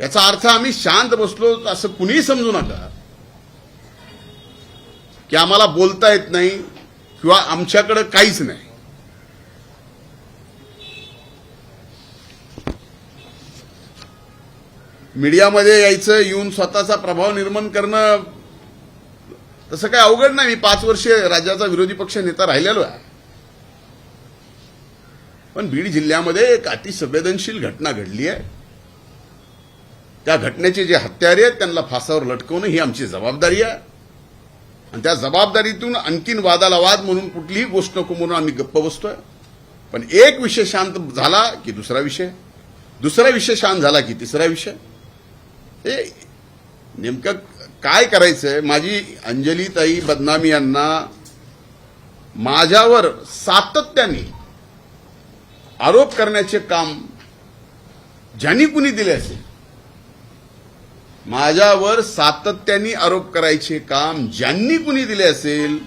याचा अर्थ आम्ही शांत बसलो असं कुणीही समजू नका. की आम्हाला बोलता येत नाही किंवा आमच्याकडे काहीच नाही. मीडियामध्ये यायचं येऊन स्वतःचा प्रभाव निर्माण करणं तसं काही अवघड नाही. मी पाच वर्षे राज्याचा विरोधी पक्ष नेता राहिलेलो आहे. पण बीड जिल्ह्यामध्ये एक अतिसंवेदनशील घटना घडली आहे. त्या घटनेचे जे हत्यारे आहेत त्यांना फासावर लटकवणं ही आमची जबाबदारी आहे. आणि त्या जबाबदारीतून आणखीन वादाला वाद म्हणून कुठलीही गोष्ट नको म्हणून आम्ही गप्प बसतोय. पण एक विषय शांत झाला की दुसरा विषय. दुसरा विषय शांत झाला की तिसरा विषय. हे नेमकं काय करायचंय? माझी अंजलीताई बदनामी यांना माझ्यावर सातत्याने आरोप करण्याचे काम ज्यांनी कुणी दिले असेल माझ्यावर सातत्याने आरोप करायचे काम ज्यांनी कुणी दिले असेल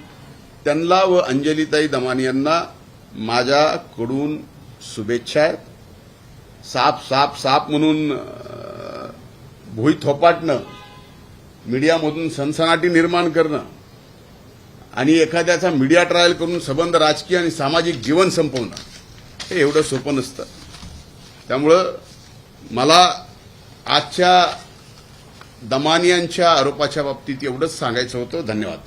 त्यांना व अंजलीताई दमानी यांना माझ्याकडून शुभेच्छा आहेत. साप साप साप म्हणून भुई थोपाटणं मीडियामधून सनसनाटी निर्माण करणं आणि एखाद्याचा मीडिया ट्रायल करून संबंध राजकीय आणि सामाजिक जीवन संपवणं हे एवढं सोपं नसतं. त्यामुळं मला आजच्या दमानियांच्या आरोपाच्या बाबतीत एवढंच सांगायचं होतं. धन्यवाद.